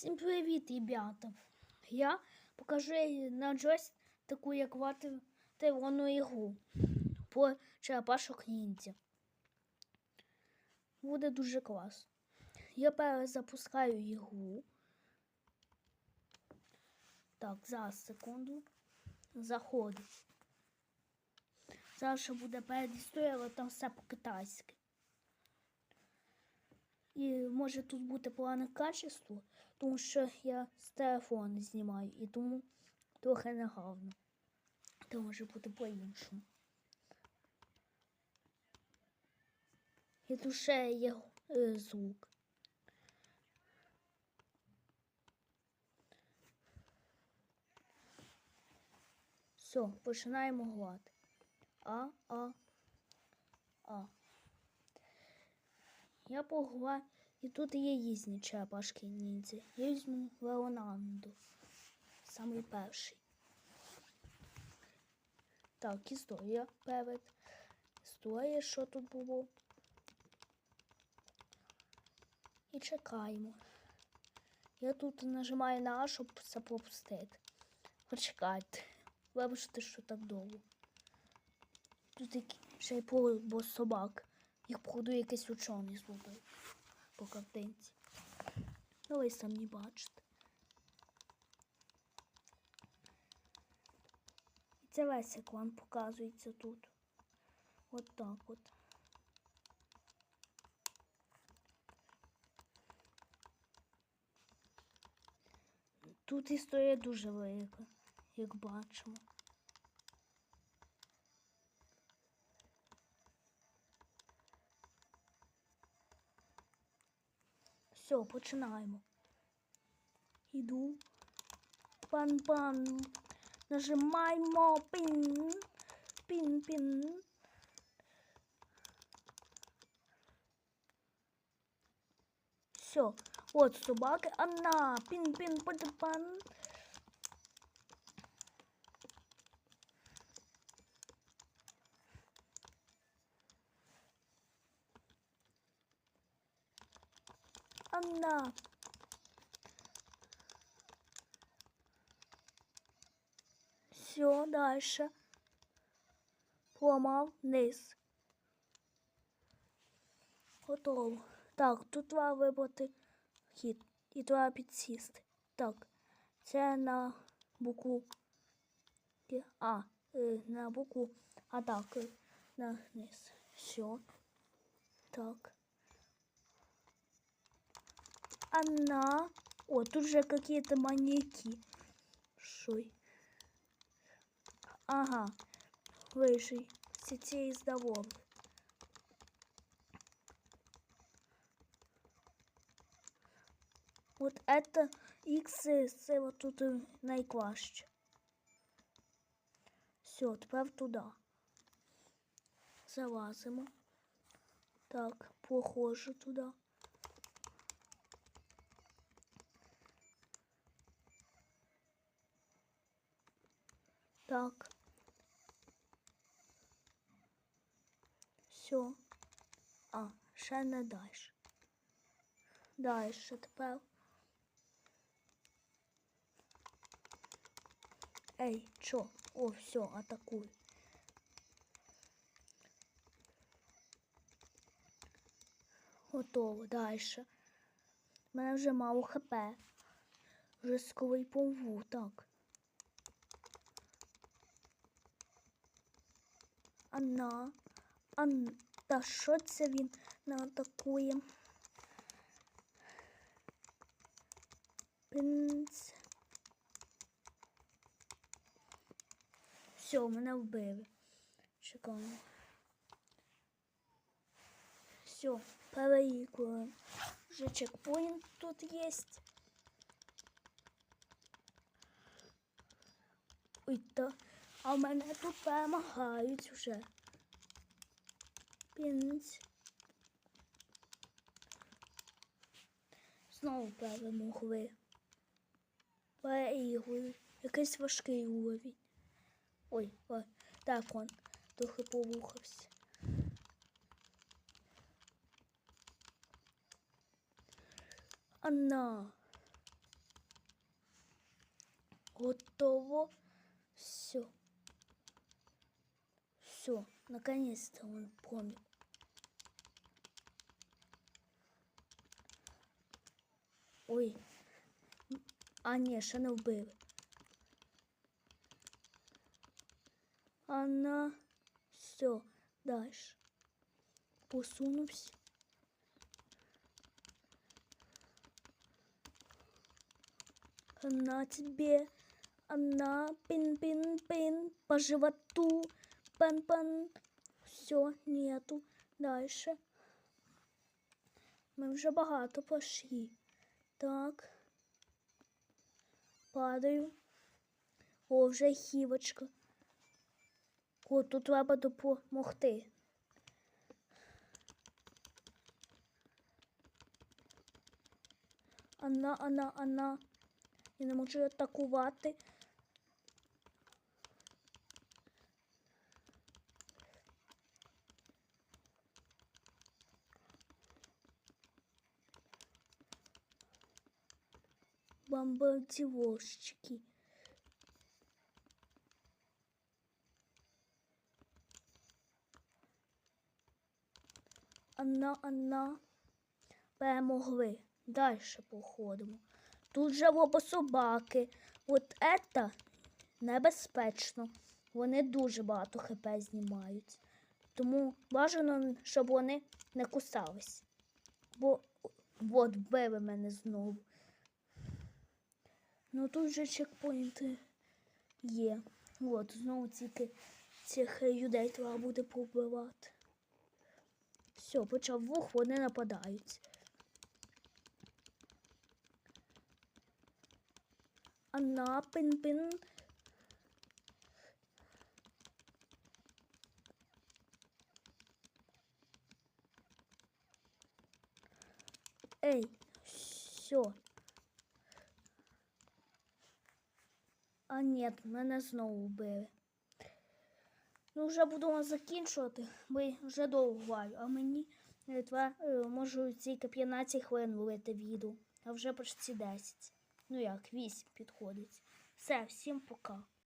Всім привіт, ребята! Я покажу на джойс таку як вати вону ігру по черепашок ніндзя. Буде дуже класно. Я перезапускаю ігру. Так, зараз секунду. Заходить. Зараз буде передісторія, але там все по-китайськи. І може тут бути погане качество, тому що я з телефону знімаю і тому трохи не гарно. Це може бути по-іншому. І тут ще є е, звук. Все, починаємо грати. А, а, а. Я погла, і тут є різні черепашки ніндзя. Я візьму Леонанду. Самий перший. Так, історія перед. Історія, що тут було. І чекаємо. Я тут нажимаю на А, щоб це пропустити. Почекайте. Вибачте, що так довго. Тут ще й по собак. Їх, походу, якийсь учений зробив по картинці. Ну, ви самі бачите. І це весь екран показується тут. От так от. Тут історія дуже велика, як бачимо. Все, починаємо. Іду. Пан-пан. Нажимаємо пін. Пін-пін. Все. От собаки. Анна. Пін-пін. Анна. Все, дальше. Поламав вниз. Готово. Так, тут треба вибрати хід. І треба підсісти. Так, це на букву. А, е, на букву. А так, е, на низ. Все. Так. Она. О, тут же какие-то маньяки. Шой. Ага. Вышей. Сетей здоров. Вот это ікси, це вот тут найкраще. Все, тепер туди. Залазимо. Так, похоже туди. Так. Все. А, ще не дальше. Дальше тепер. Ей, чо? О, все, атакуй. Готово, дальше. У мене вже мало хп. Вже скоро помву, так. Анна. Ан... Та що це він не атакує? Принц. Все, мене вбили. Шикарно. Все, переігруємо. Вже чекпоінт тут є. Ой, та. А в мене тут перемагають вже. Пінць. Знову перемогли. Переігрують. Якийсь важкий уровень. Ой, ой, так он трохи порухався. Анна. Готово. Все. Все, наконец-то он помер. Ой. А ні, ще не. Она все, дальше. Посунувся. Она тебе, она пин-пин-пин по животу, пан-пан. Все, нету. Дальше. Ми вже багато пошли. Так. Падаю. О, вже хівочка. О, тут треба допомогти. Анна, Анна, Анна. Я не можу атакувати. Бомбардировщики. Анна, Анна. Перемогли. Далі походимо. Тут же оба собаки. От це небезпечно. Вони дуже багато хп знімають. Тому бажано, щоб вони не кусались. Бо от вбили мене знову. Ну тут же чекпоінти є. От, знову тільки цих людей треба буде повбивати. Все, почав вух, вони нападають. Анна пин-пин. Ей, все. А ні, мене знову вбили. Ну, вже будемо закінчувати, бо вже довго а мені два, тва, е, можу ці 15 хвилин вилити відео, а вже почти 10. Ну як, 8 підходить. Все, всім пока.